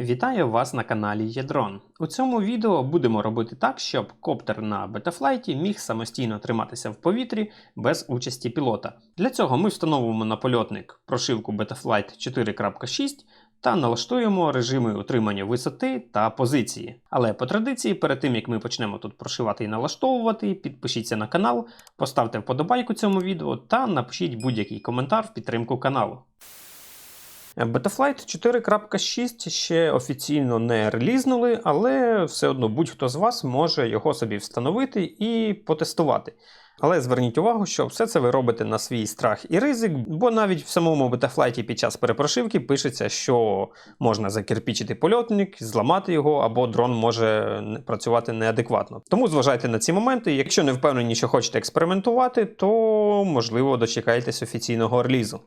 Вітаю вас на каналі Єдрон. У цьому відео будемо робити так, щоб коптер на бетафлайті міг самостійно триматися в повітрі без участі пілота. Для цього ми встановимо на польотник прошивку Betaflight 4.6 та налаштуємо режими утримання висоти та позиції. Але по традиції, перед тим як ми почнемо тут прошивати і налаштовувати, підпишіться на канал, поставте вподобайку цьому відео та напишіть будь-який коментар в підтримку каналу. Betaflight 4.6 ще офіційно не релізнули, але все одно будь-хто з вас може його собі встановити і потестувати. Але зверніть увагу, що все це ви робите на свій страх і ризик, бо навіть в самому бетафлайті під час перепрошивки пишеться, що можна закирпічити польотник, зламати його, або дрон може працювати неадекватно. Тому зважайте на ці моменти. Якщо не впевнені, що хочете експериментувати, то можливо дочекайтесь офіційного релізу.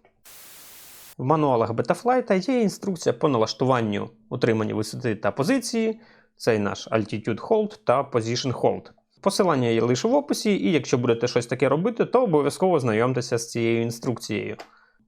В мануалах Betaflight є інструкція по налаштуванню утримання висоти та позиції. Це наш Altitude Hold та Position Hold. Посилання є лише в описі, і якщо будете щось таке робити, то обов'язково знайомтеся з цією інструкцією.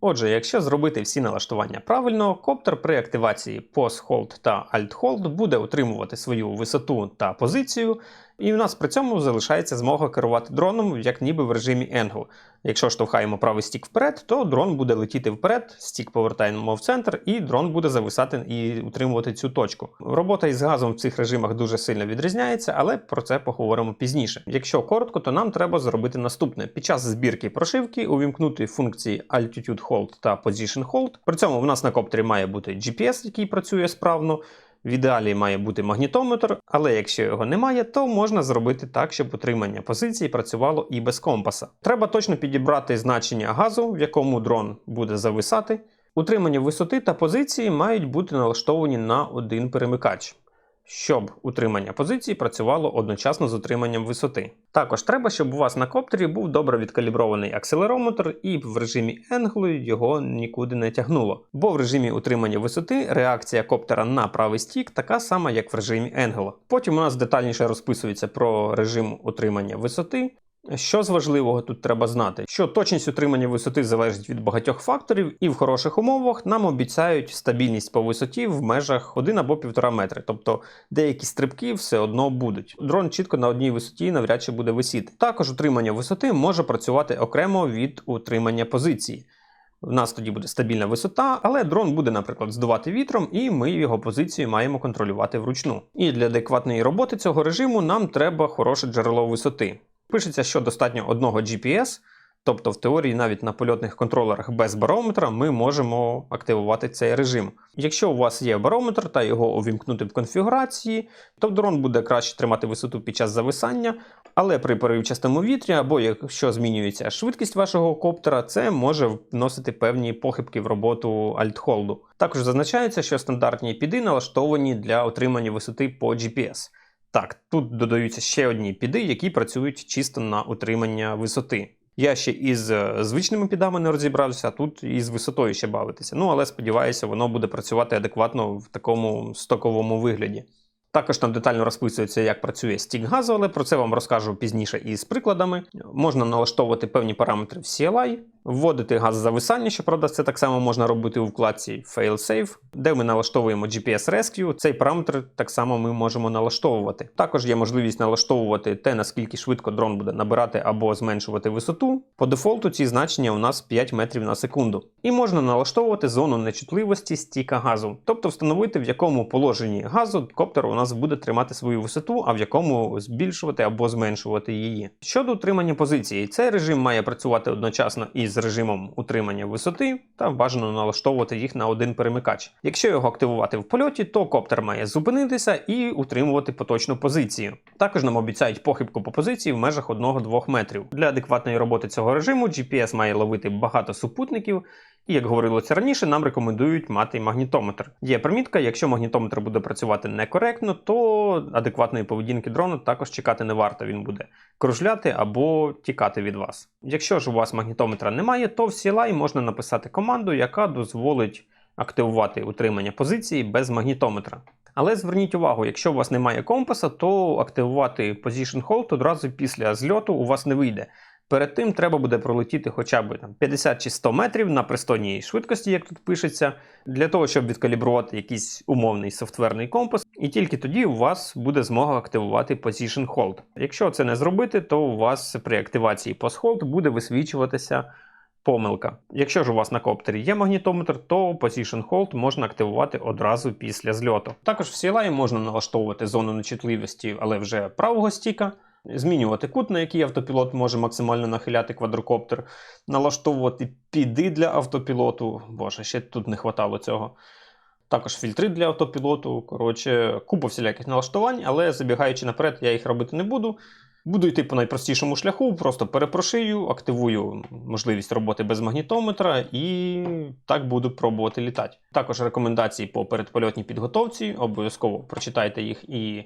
Отже, якщо зробити всі налаштування правильно, коптер при активації Pause Hold та Alt Hold буде утримувати свою висоту та позицію, і в нас при цьому залишається змога керувати дроном як ніби в режимі Angle. Якщо штовхаємо правий стік вперед, то дрон буде летіти вперед, стік повертаємо в центр, і дрон буде зависати і утримувати цю точку. Робота із газом в цих режимах дуже сильно відрізняється, але про це поговоримо пізніше. Якщо коротко, то нам треба зробити наступне: під час збірки прошивки увімкнути функції Altitude Hold та Position Hold. При цьому в нас на коптері має бути GPS, який працює справно. В ідеалі має бути магнітометр, але якщо його немає, то можна зробити так, щоб утримання позиції працювало і без компаса. Треба точно підібрати значення газу, в якому дрон буде зависати. Утримання висоти та позиції мають бути налаштовані на один перемикач, щоб утримання позиції працювало одночасно з утриманням висоти. Також треба, щоб у вас на коптері був добре відкалібрований акселерометр, і в режимі Angle його нікуди не тягнуло. Бо в режимі утримання висоти реакція коптера на правий стік така сама, як в режимі Angle. Потім у нас детальніше розписується про режим утримання висоти. Що з важливого тут треба знати? Що точність утримання висоти залежить від багатьох факторів, і в хороших умовах нам обіцяють стабільність по висоті в межах 1 або 1,5 метри. Тобто деякі стрибки все одно будуть. Дрон чітко на одній висоті навряд чи буде висіти. Також утримання висоти може працювати окремо від утримання позиції. В нас тоді буде стабільна висота, але дрон буде, наприклад, здувати вітром, і ми його позицію маємо контролювати вручну. І для адекватної роботи цього режиму нам треба хороше джерело висоти. Пишеться, що достатньо одного GPS, тобто в теорії навіть на польотних контролерах без барометра ми можемо активувати цей режим. Якщо у вас є барометр та його увімкнути в конфігурації, то дрон буде краще тримати висоту під час зависання, але при поривчастому вітрі, або якщо змінюється швидкість вашого коптера, це може вносити певні похибки в роботу альтхолду. Також зазначається, що стандартні піди налаштовані для отримання висоти по GPS. Так, тут додаються ще одні піди, які працюють чисто на утримання висоти. Я ще із е, звичними підами не розібрався, а тут із висотою ще бавитися. Ну, але сподіваюся, воно буде працювати адекватно в такому стоковому вигляді. Також там детально розписується, як працює стік газу, але про це вам розкажу пізніше із прикладами. Можна налаштовувати певні параметри в CLI, вводити газ зависання, щоправда, це так само можна робити у вкладці Failsafe, де ми налаштовуємо GPS Rescue. Цей параметр так само ми можемо налаштовувати. Також є можливість налаштовувати те, наскільки швидко дрон буде набирати або зменшувати висоту. По дефолту ці значення у нас 5 метрів на секунду. І можна налаштовувати зону нечутливості стіка газу, тобто встановити, в якому положенні газу коптер у нас буде тримати свою висоту, а в якому збільшувати або зменшувати її. Щодо утримання позиції, цей режим має працювати одночасно із режимом утримання висоти та бажано налаштовувати їх на один перемикач. Якщо його активувати в польоті, то коптер має зупинитися і утримувати поточну позицію. Також нам обіцяють похибку по позиції в межах 1-2 метрів. Для адекватної роботи цього режиму GPS має ловити багато супутників. І як говорилося раніше, нам рекомендують мати магнітометр. Є примітка, якщо магнітометр буде працювати некоректно, то адекватної поведінки дрона також чекати не варто. Він буде кружляти або тікати від вас. Якщо ж у вас магнітометра немає, то в CLI можна написати команду, яка дозволить активувати утримання позиції без магнітометра. Але зверніть увагу, якщо у вас немає компаса, то активувати Position Hold одразу після зльоту у вас не вийде. Перед тим треба буде пролетіти хоча б там, 50 чи 100 метрів на пристойній швидкості, як тут пишеться, для того, щоб відкалібрувати якийсь умовний софтверний компас, і тільки тоді у вас буде змога активувати Position Hold. Якщо це не зробити, то у вас при активації Post Hold буде висвічуватися помилка. Якщо ж у вас на коптері є магнітометр, то Position Hold можна активувати одразу після зльоту. Також в CLI можна налаштовувати зону нечутливості, але вже правого стіка. Змінювати кут, на який автопілот може максимально нахиляти квадрокоптер, налаштовувати піди для автопілоту. Боже, ще тут не хватало цього. Також фільтри для автопілоту. Коротше, купа всіляких налаштувань, але забігаючи наперед, я їх робити не буду. Буду йти по найпростішому шляху, просто перепрошию, активую можливість роботи без магнітометра і так буду пробувати літати. Також рекомендації по передпольотній підготовці, обов'язково прочитайте їх і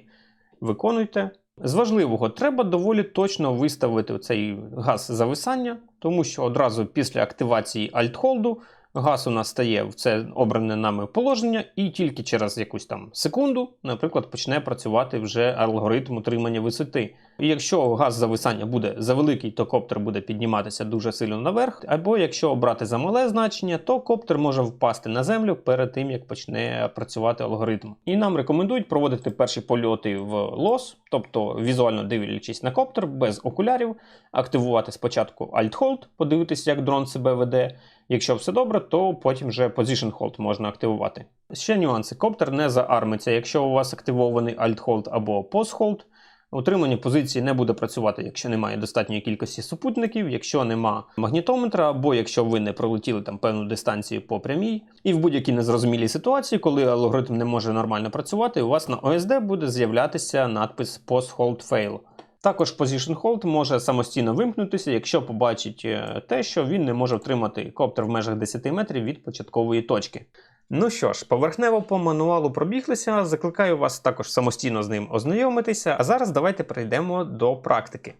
виконуйте. З важливого, треба доволі точно виставити цей газ зависання, тому що одразу після активації Alt-Hold газ у нас стає в це обране нами положення, і тільки через якусь там секунду, наприклад, почне працювати вже алгоритм утримання висоти. І якщо газ зависання буде завеликий, то коптер буде підніматися дуже сильно наверх. Або якщо обрати за мале значення, то коптер може впасти на землю перед тим, як почне працювати алгоритм. І нам рекомендують проводити перші польоти в лос, тобто візуально дивлячись на коптер без окулярів, активувати спочатку Alt-Hold, подивитися, як дрон себе веде. Якщо все добре, то потім вже Position Hold можна активувати. Ще нюанси. Коптер не заармиться, якщо у вас активований Alt-Hold або Post-Hold. Утримання позиції не буде працювати, якщо немає достатньої кількості супутників, якщо нема магнітометра, або якщо ви не пролетіли там певну дистанцію по прямій. І в будь-якій незрозумілій ситуації, коли алгоритм не може нормально працювати, у вас на OSD буде з'являтися надпис Post Hold Fail. Також Position Hold може самостійно вимкнутися, якщо побачить е, те, що він не може втримати коптер в межах 10 метрів від початкової точки. Ну що ж, поверхнево по мануалу пробіглися. Закликаю вас також самостійно з ним ознайомитися. А зараз давайте перейдемо до практики.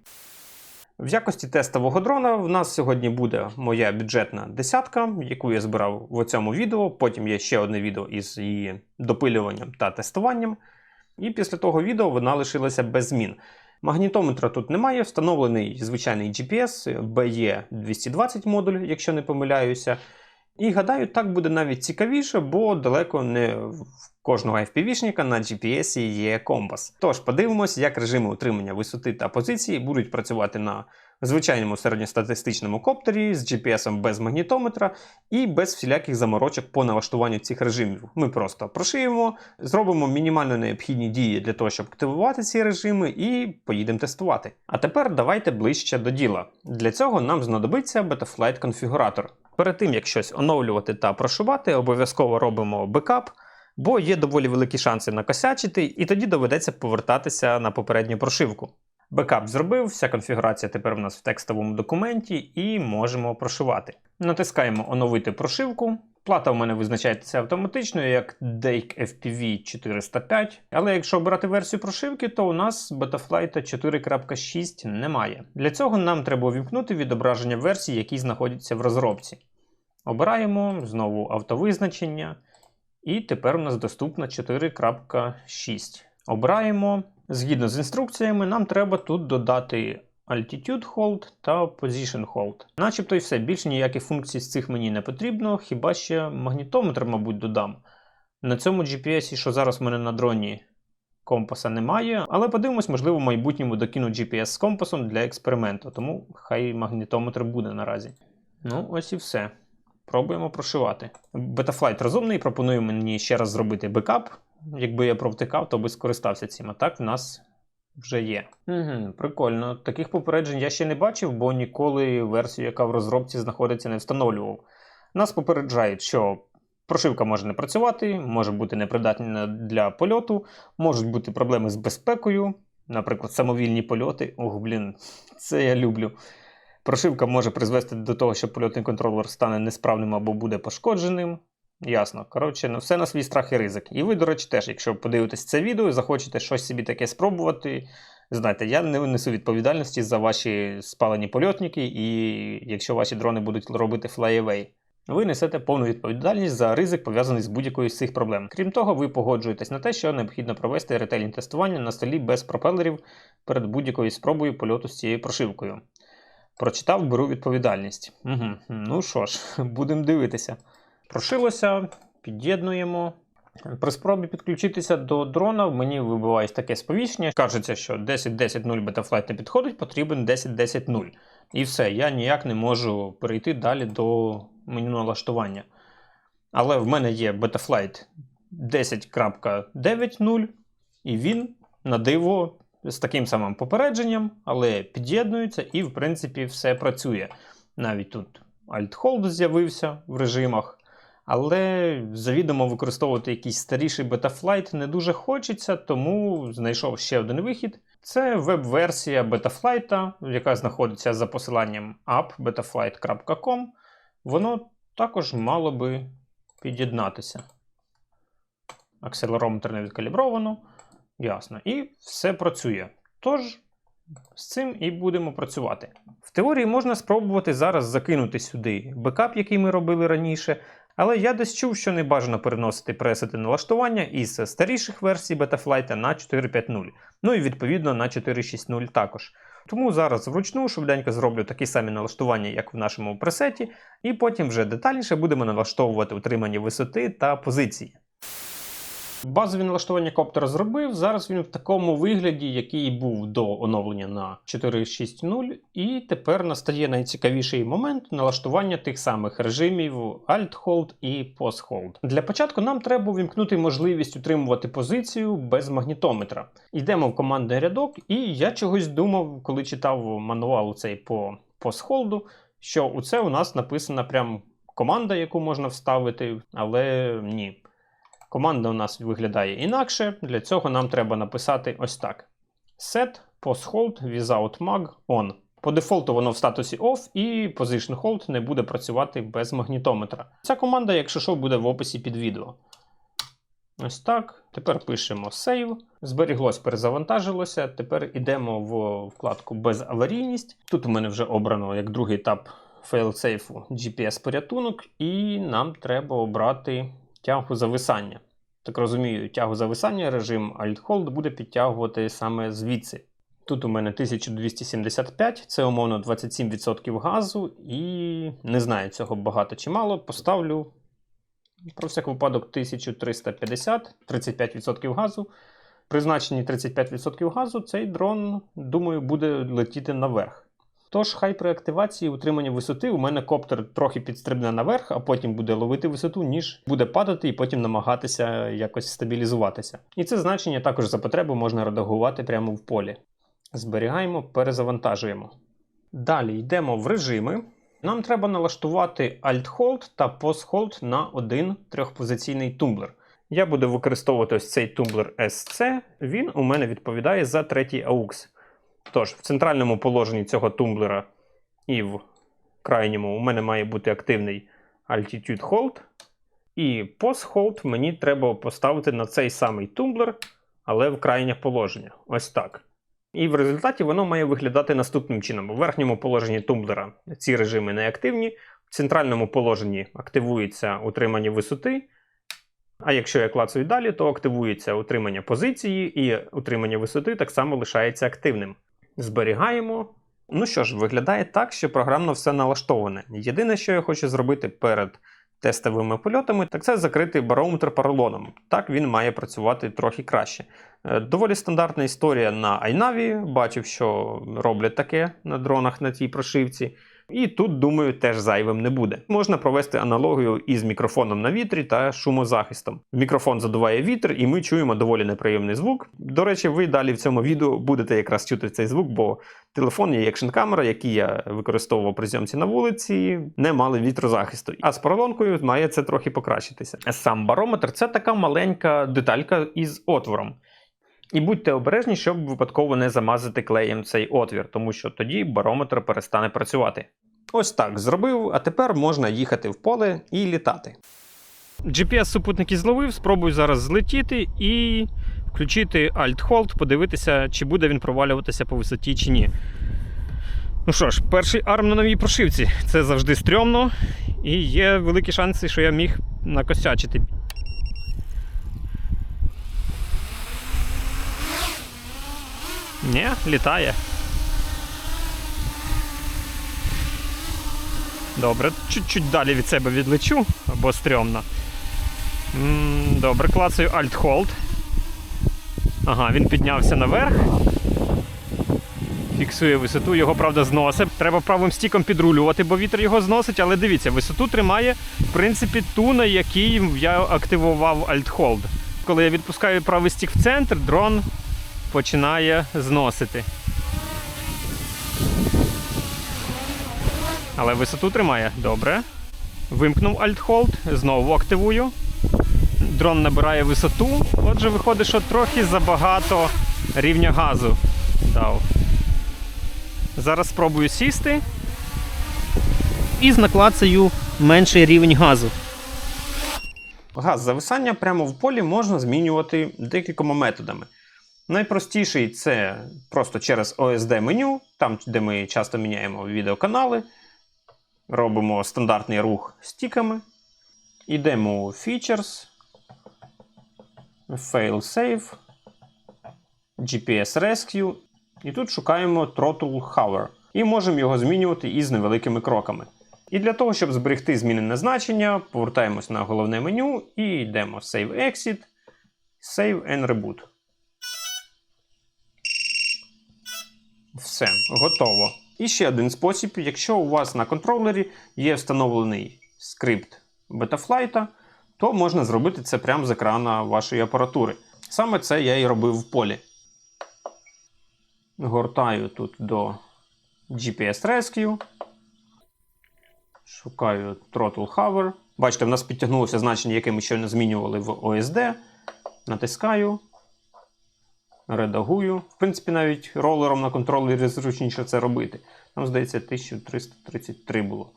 В якості тестового дрона в нас сьогодні буде моя бюджетна десятка, яку я збирав в цьому відео. Потім є ще одне відео із її допилюванням та тестуванням. І після того відео вона лишилася без змін. Магнітометра тут немає, встановлений звичайний GPS BE220 модуль, якщо не помиляюся. І гадаю, так буде навіть цікавіше, бо далеко не в кожного FPV-шника на GPS є компас. Тож подивимось, як режими утримання висоти та позиції будуть працювати на звичайному середньостатистичному коптері з GPS без магнітометра і без всіляких заморочок по налаштуванню цих режимів. Ми просто прошиємо, зробимо мінімально необхідні дії для того, щоб активувати ці режими, і поїдемо тестувати. А тепер давайте ближче до діла. Для цього нам знадобиться Betaflight конфігуратор. Перед тим як щось оновлювати та прошивати, обов'язково робимо бекап. Бо є доволі великі шанси накосячити, і тоді доведеться повертатися на попередню прошивку. Бекап зробив, вся конфігурація тепер у нас в текстовому документі, і можемо прошивати. Натискаємо Оновити прошивку. Плата у мене визначається автоматично як Dake FPV 405. Але якщо обирати версію прошивки, то у нас Betaflight 4.6 немає. Для цього нам треба увімкнути відображення версій, які знаходяться в розробці. Обираємо знову автовизначення. І тепер у нас доступна 4.6. Обираємо. Згідно з інструкціями, нам треба тут додати Altitude Hold та Position Hold. Начебто і все, більше ніяких функцій з цих мені не потрібно, хіба ще магнітометр, мабуть, додам. На цьому GPS, що зараз в мене на дроні компаса немає, але подивимось, можливо, в майбутньому докину GPS з компасом для експерименту, тому хай магнітометр буде наразі. Ну, ось і все. Пробуємо прошивати. Betaflight розумний, пропонує мені ще раз зробити бекап. Якби я провтикав, то би скористався цим. А так в нас вже є. Угу, Прикольно. Таких попереджень я ще не бачив, бо ніколи версію, яка в розробці знаходиться, не встановлював. Нас попереджають, що прошивка може не працювати, може бути непридатна для польоту, можуть бути проблеми з безпекою, наприклад, самовільні польоти. Ох, блін, це я люблю. Прошивка може призвести до того, що польотний контролер стане несправним або буде пошкодженим. Ясно. Коротше, ну, все на свій страх і ризик. І ви, до речі, теж, якщо подивитесь це відео і захочете щось собі таке спробувати, знаєте, я не несу відповідальності за ваші спалені польотники, і якщо ваші дрони будуть робити fly-away. Ви несете повну відповідальність за ризик, пов'язаний з будь-якою з цих проблем. Крім того, ви погоджуєтесь на те, що необхідно провести ретельні тестування на столі без пропелерів перед будь-якою спробою польоту з цією прошивкою. Прочитав, беру відповідальність. Угу. Ну що ж, будемо дивитися. Прошилося, під'єднуємо. При спробі підключитися до дрона в мені вибиває таке сповіщення. Кажеться, що 10.10.0 Betaflight не підходить, потрібен 10.10.0. І все, я ніяк не можу перейти далі до меню налаштування. Але в мене є Betaflight 10.9.0, і він на диво з таким самим попередженням, але під'єднується і, в принципі, все працює. Навіть тут Alt-Hold з'явився в режимах. Але завідомо використовувати якийсь старіший Betaflight не дуже хочеться, тому знайшов ще один вихід. Це веб-версія Betaflight, яка знаходиться за посиланням app.betaflight.com. Воно також мало би під'єднатися. Акселерометр не відкалібровано. Ясно. І все працює. Тож, з цим і будемо працювати. В теорії можна спробувати зараз закинути сюди бекап, який ми робили раніше. Але я десь чув, що не бажано переносити пресети налаштування із старіших версій Betaflight на 4.5.0, ну і відповідно на 4.6.0 також. Тому зараз вручну швиденько зроблю такі самі налаштування, як в нашому пресеті, і потім вже детальніше будемо налаштовувати утримання висоти та позиції. Базові налаштування коптера зробив. Зараз він в такому вигляді, який був до оновлення на 4.6.0. І тепер настає найцікавіший момент налаштування тих самих режимів Alt-Hold і Post-Hold. Для початку нам треба увімкнути можливість утримувати позицію без магнітометра. Йдемо в командний рядок, і я чогось думав, коли читав мануал цей по Post-Hold, що у це у нас написана прям команда, яку можна вставити, але ні. Команда у нас виглядає інакше. Для цього нам треба написати ось так: set posthold without mag on. По дефолту воно в статусі off, і position hold не буде працювати без магнітометра. Ця команда, якщо що, буде в описі під відео. Ось так. Тепер пишемо save. Зберіглось, перезавантажилося. Тепер йдемо в вкладку Безаварійність. Тут у мене вже обрано як другий етап фейлсейфу GPS-порятунок, і нам треба обрати тягу зависання. Так розумію, тягу зависання режим Alt-Hold буде підтягувати саме звідси. Тут у мене 1275, це умовно 27% газу, і не знаю цього багато чи мало. Поставлю про всяк випадок 1350, 35% газу. При значенні 35% газу цей дрон, думаю, буде летіти наверх. Тож, хай при активації утримання висоти у мене коптер трохи підстрибне наверх, а потім буде ловити висоту, ніж буде падати і потім намагатися якось стабілізуватися. І це значення також за потребу можна редагувати прямо в полі. Зберігаємо, перезавантажуємо. Далі йдемо в режими. Нам треба налаштувати Alt-Hold та Post-Hold на один трьохпозиційний тумблер. Я буду використовувати ось цей тумблер SC, він у мене відповідає за третій AUX. Тож, в центральному положенні цього тумблера і в крайньому у мене має бути активний Altitude Hold. І Post Hold мені треба поставити на цей самий тумблер, але в крайнє положення. Ось так. І в результаті воно має виглядати наступним чином. У верхньому положенні тумблера ці режими не активні, в центральному положенні активується утримання висоти. А якщо я клацаю далі, то активується утримання позиції, і утримання висоти так само лишається активним. Зберігаємо. Ну що ж, виглядає так, що програмно все налаштоване. Єдине, що я хочу зробити перед тестовими польотами, так це закрити барометр поролоном. Так він має працювати трохи краще. Е, Доволі стандартна історія на iNavi. Бачив, що роблять таке на дронах на цій прошивці. І тут, думаю, теж зайвим не буде. Можна провести аналогію із мікрофоном на вітрі та шумозахистом. Мікрофон задуває вітер, і ми чуємо доволі неприємний звук. До речі, ви далі в цьому відео будете якраз чути цей звук, бо телефон і екшн камера, які я використовував при зйомці на вулиці, не мали вітрозахисту. А з поролонкою має це трохи покращитися. Сам барометр це така маленька деталька із отвором. І будьте обережні, щоб випадково не замазати клеєм цей отвір, тому що тоді барометр перестане працювати. Ось так зробив, а тепер можна їхати в поле і літати. GPS-супутник зловив, спробую зараз злетіти і включити Alt-Hold, подивитися, чи буде він провалюватися по висоті чи ні. Ну що ж, перший арм на новій прошивці. Це завжди стрьомно, і є великі шанси, що я міг накосячити. Ні, літає. Добре, чуть-чуть далі від себе відлечу, бо стрьомно. Добре, клацаю Alt-Hold. Ага, він піднявся наверх. Фіксує висоту, його, правда, зносить. Треба правим стіком підрулювати, бо вітер його зносить, але дивіться, висоту тримає, в принципі, ту, на якій я активував Alt-Hold. Коли я відпускаю правий стік в центр, дрон починає зносити. Але висоту тримає. Добре. Вимкнув Alt-Hold, знову активую. Дрон набирає висоту. Отже, виходить, що трохи забагато рівня газу дав. Зараз спробую сісти. І з наклацаю менший рівень газу. Газ зависання прямо в полі можна змінювати декількома методами. Найпростіший це просто через OSD меню, там, де ми часто міняємо відеоканали. Робимо стандартний рух стіками. Йдемо у Features, Fail Save, GPS Rescue. І тут шукаємо Throttle Hover. І можемо його змінювати із невеликими кроками. І для того, щоб зберегти змінене значення, повертаємось на головне меню і йдемо Save Exit, Save and Reboot. Все, готово. І ще один спосіб, якщо у вас на контролері є встановлений скрипт Betaflight, то можна зробити це прямо з екрана вашої апаратури. Саме це я і робив в полі. Гортаю тут до GPS Rescue. Шукаю Throttle Hover. Бачите, в нас підтягнулося значення, яке ми щойно змінювали в OSD. Натискаю. Редагую. В принципі, навіть ролером на контролері зручніше це робити. Там, здається, 1333 було.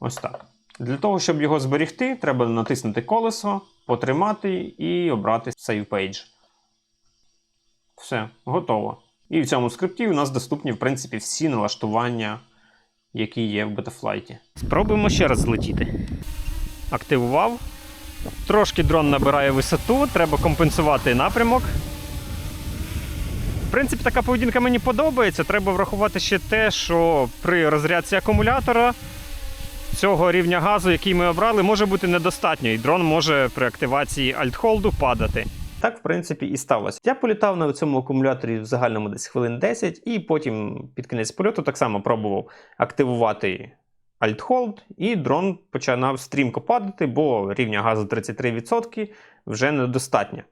Ось так. Для того, щоб його зберігти, треба натиснути колесо, потримати і обрати Save Page. Все, готово. І в цьому скрипті у нас доступні, в принципі, всі налаштування, які є в Betaflight. Спробуємо ще раз злетіти. Активував. Трошки дрон набирає висоту, треба компенсувати напрямок. Принципі, така поведінка мені подобається. Треба врахувати ще те, що при розрядці акумулятора цього рівня газу, який ми обрали, може бути недостатньо, і дрон може при активації альтхолду падати. Так, в принципі, і сталося. Я політав на цьому акумуляторі в загальному десь хвилин 10, і потім під кінець польоту так само пробував активувати Alt-Hold, і дрон починав стрімко падати, бо рівня газу 33% вже недостатньо.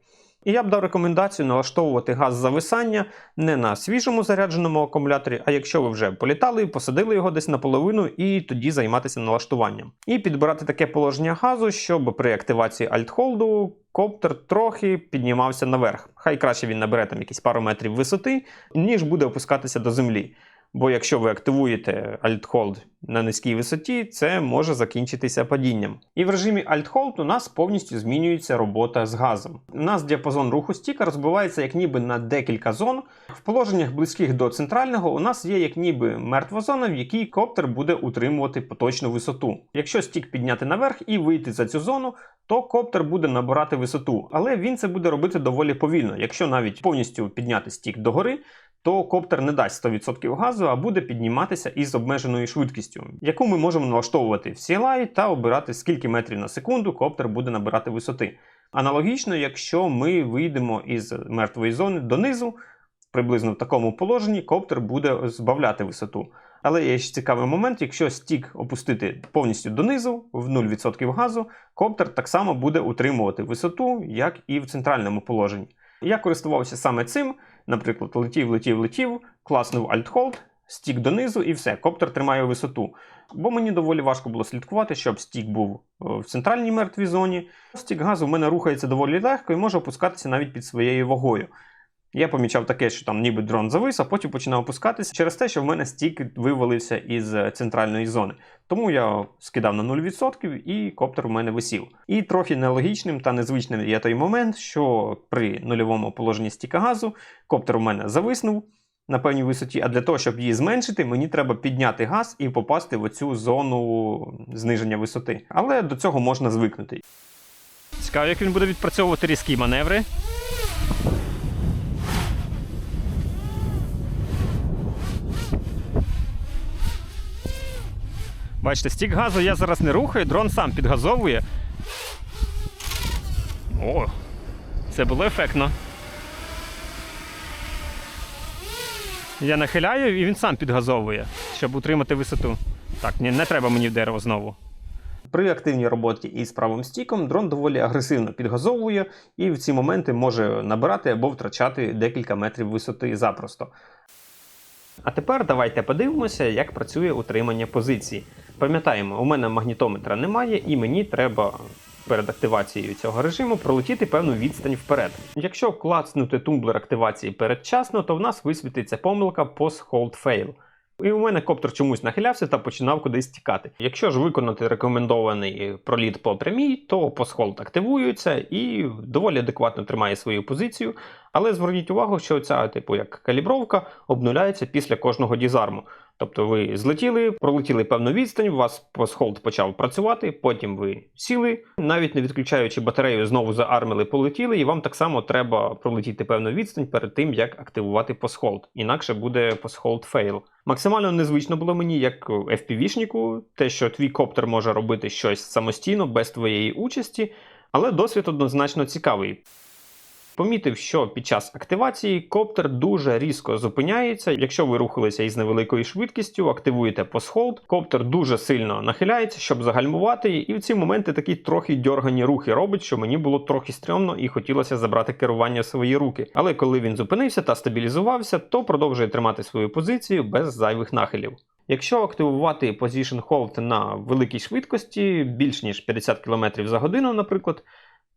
І я б дав рекомендацію налаштовувати газ зависання не на свіжому зарядженому акумуляторі, а якщо ви вже політали, посадили його десь наполовину і тоді займатися налаштуванням. І підбирати таке положення газу, щоб при активації Alt-Hold коптер трохи піднімався наверх. Хай краще він набере там якісь пару метрів висоти, ніж буде опускатися до землі. Бо якщо ви активуєте Alt-Hold на низькій висоті, це може закінчитися падінням. І в режимі Alt-Hold у нас повністю змінюється робота з газом. У нас діапазон руху стіка розбивається як ніби на декілька зон. В положеннях близьких до центрального у нас є як ніби мертва зона, в якій коптер буде утримувати поточну висоту. Якщо стік підняти наверх і вийти за цю зону, то коптер буде набирати висоту, але він це буде робити доволі повільно. Якщо навіть повністю підняти стік догори, то коптер не дасть 100% газу, а буде підніматися із обмеженою швидкістю, яку ми можемо налаштовувати в CLI та обирати скільки метрів на секунду коптер буде набирати висоти. Аналогічно, якщо ми вийдемо із мертвої зони донизу, приблизно в такому положенні, коптер буде збавляти висоту. Але є ще цікавий момент, якщо стік опустити повністю донизу, в 0% газу, коптер так само буде утримувати висоту, як і в центральному положенні. Я користувався саме цим. Наприклад, летів, летів, летів, класнув Alt-Hold, стік донизу і все, коптер тримає висоту. Бо мені доволі важко було слідкувати, щоб стік був в центральній мертвій зоні. Стік газу в мене рухається доволі легко і може опускатися навіть під своєю вагою. Я помічав таке, що там ніби дрон завис, а потім починав опускатися через те, що в мене стік вивалився із центральної зони. Тому я скидав на 0% і коптер в мене висів. І трохи нелогічним та незвичним є той момент, що при нульовому положенні стіка газу коптер у мене зависнув на певній висоті, а для того, щоб її зменшити, мені треба підняти газ і попасти в оцю зону зниження висоти. Але до цього можна звикнути. Цікаво, як він буде відпрацьовувати різкі маневри. Бачите, стік газу я зараз не рухаю, дрон сам підгазовує. О, це було ефектно. Я нахиляю і він сам підгазовує, щоб утримати висоту. Так, ні, не треба мені в дерево знову. При активній роботі із правим стіком дрон доволі агресивно підгазовує і в ці моменти може набирати або втрачати декілька метрів висоти запросто. А тепер давайте подивимося, як працює утримання позиції. Пам'ятаємо, у мене магнітометра немає, і мені треба перед активацією цього режиму пролетіти певну відстань вперед. Якщо клацнути тумблер активації передчасно, то в нас висвітиться помилка Post Hold Fail. І у мене коптер чомусь нахилявся та починав кудись тікати. Якщо ж виконати рекомендований проліт по прямій, то постхолд активується і доволі адекватно тримає свою позицію. Але зверніть увагу, що ця, типу, як калібровка, обнуляється після кожного дізарму. Тобто ви злетіли, пролетіли певну відстань, у вас постхолд почав працювати, потім ви сіли, навіть не відключаючи батарею, знову заармили, полетіли, і вам так само треба пролетіти певну відстань перед тим, як активувати постхолд. Інакше буде постхолд фейл. Максимально незвично було мені, як FPV-шнику, те, що твій коптер може робити щось самостійно, без твоєї участі, але досвід однозначно цікавий. Помітив, що під час активації коптер дуже різко зупиняється. Якщо ви рухалися із невеликою швидкістю, активуєте постхолд, коптер дуже сильно нахиляється, щоб загальмувати, і в ці моменти такі трохи дьоргані рухи робить, що мені було трохи стрьомно і хотілося забрати керування в свої руки. Але коли він зупинився та стабілізувався, то продовжує тримати свою позицію без зайвих нахилів. Якщо активувати Position Hold на великій швидкості, більш ніж 50 км за годину, наприклад,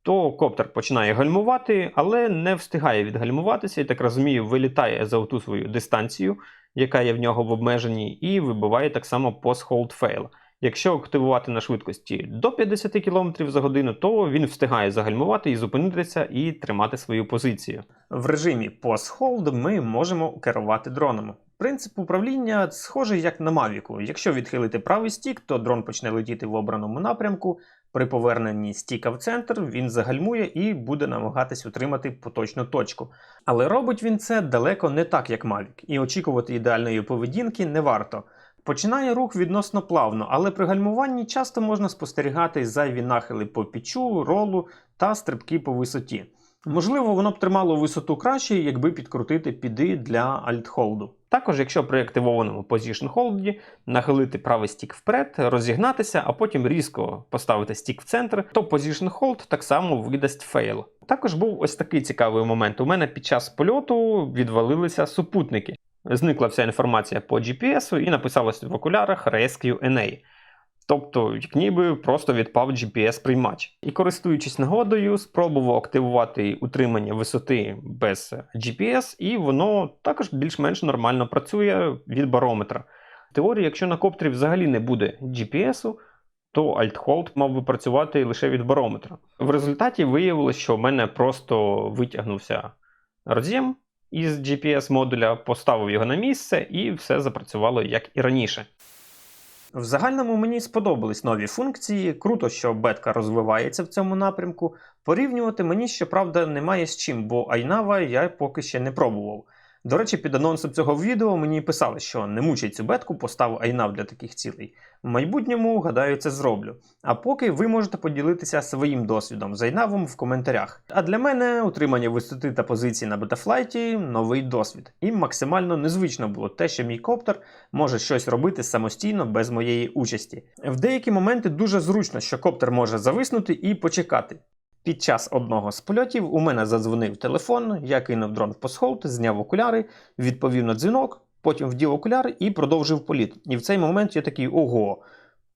то коптер починає гальмувати, але не встигає відгальмуватися, і так розумію, вилітає за ту свою дистанцію, яка є в нього в обмеженні, і вибиває так само post-hold fail. Якщо активувати на швидкості до 50 км за годину, то він встигає загальмувати і зупинитися і тримати свою позицію. В режимі post-hold ми можемо керувати дроном. Принцип управління схожий як на Mavic. Якщо відхилити правий стік, то дрон почне летіти в обраному напрямку. При поверненні стіка в центр він загальмує і буде намагатись утримати поточну точку. Але робить він це далеко не так, як Mavic, і очікувати ідеальної поведінки не варто. Починає рух відносно плавно, але при гальмуванні часто можна спостерігати зайві нахили по пічу, ролу та стрибки по висоті. Можливо, воно б тримало висоту краще, якби підкрутити піди для альтхолду. Також, якщо при активованому Position Hold нахилити правий стік вперед, розігнатися, а потім різко поставити стік в центр, то Position Hold так само видасть фейл. Також був ось такий цікавий момент. У мене під час польоту відвалилися супутники. Зникла вся інформація по GPS і написалось в окулярах Rescue NA. Тобто, як ніби просто відпав GPS-приймач. І користуючись нагодою, спробував активувати утримання висоти без GPS, і воно також більш-менш нормально працює від барометра. В теорії, якщо на коптері взагалі не буде GPS, то Alt-Hold мав би працювати лише від барометра. В результаті виявилось, що в мене просто витягнувся роз'єм із GPS-модуля, поставив його на місце, і все запрацювало як і раніше. В загальному мені сподобались нові функції. Круто, що бетка розвивається в цьому напрямку. Порівнювати мені, щоправда, немає з чим, бо Айнава я поки ще не пробував. До речі, під анонсом цього відео мені писали, що не мучай цю бетку, постав Айнав для таких цілей. В майбутньому, гадаю, це зроблю. А поки ви можете поділитися своїм досвідом з Айнавом в коментарях. А для мене утримання висоти та позиції на бетафлайті новий досвід. І максимально незвично було те, що мій коптер може щось робити самостійно без моєї участі. В деякі моменти дуже зручно, що коптер може зависнути і почекати. Під час одного з польотів у мене задзвонив телефон, я кинув дрон в постхолд, зняв окуляри, відповів на дзвінок, потім вдів окуляри і продовжив політ. І в цей момент я такий ого.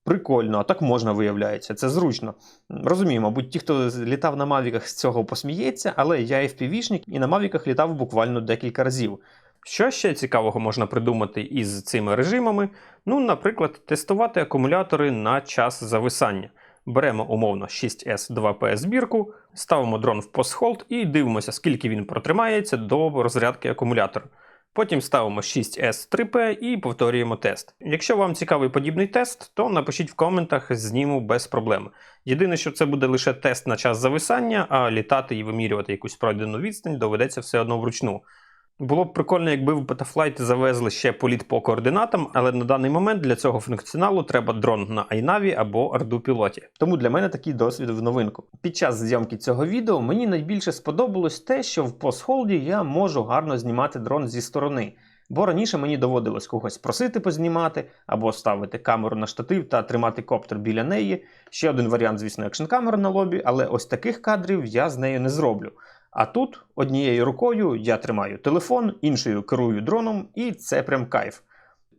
Прикольно, так можна виявляється, це зручно. Розумію, мабуть, ті, хто літав на мавіках з цього посміється, але я FPV-шник і на мавіках літав буквально декілька разів. Що ще цікавого можна придумати із цими режимами? Ну, наприклад, тестувати акумулятори на час зависання. Беремо умовно 6S2P збірку, ставимо дрон в постхолд і дивимося, скільки він протримається до розрядки акумулятора. Потім ставимо 6S3P і повторюємо тест. Якщо вам цікавий подібний тест, то напишіть в коментах, зніму без проблем. Єдине, що це буде лише тест на час зависання, а літати і вимірювати якусь пройдену відстань доведеться все одно вручну. Було б прикольно, якби в Betaflight завезли ще політ по координатам, але на даний момент для цього функціоналу треба дрон на iNavi або Ardu пілоті. Тому для мене такий досвід в новинку. Під час зйомки цього відео мені найбільше сподобалось те, що в постхолді я можу гарно знімати дрон зі сторони. Бо раніше мені доводилось когось просити познімати, або ставити камеру на штатив та тримати коптер біля неї. Ще один варіант, звісно, екшн камера на лобі, але ось таких кадрів я з нею не зроблю. А тут однією рукою я тримаю телефон, іншою керую дроном, і це прям кайф.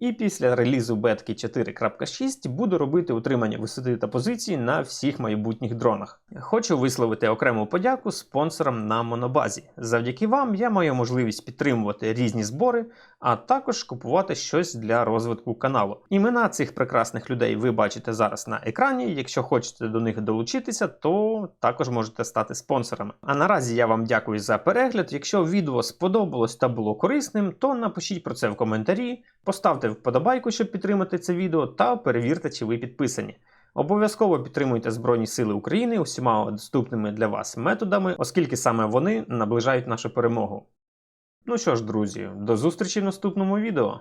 І після релізу бетки 4.6 буду робити утримання висоти та позиції на всіх майбутніх дронах. Хочу висловити окрему подяку спонсорам на монобазі. Завдяки вам я маю можливість підтримувати різні збори, а також купувати щось для розвитку каналу. Імена цих прекрасних людей ви бачите зараз на екрані. Якщо хочете до них долучитися, то також можете стати спонсорами. А наразі я вам дякую за перегляд. Якщо відео сподобалось та було корисним, то напишіть про це в коментарі, поставте вподобайку, щоб підтримати це відео, та перевірте, чи ви підписані. Обов'язково підтримуйте Збройні Сили України усіма доступними для вас методами, оскільки саме вони наближають нашу перемогу. Ну що ж, друзі, до зустрічі в наступному відео.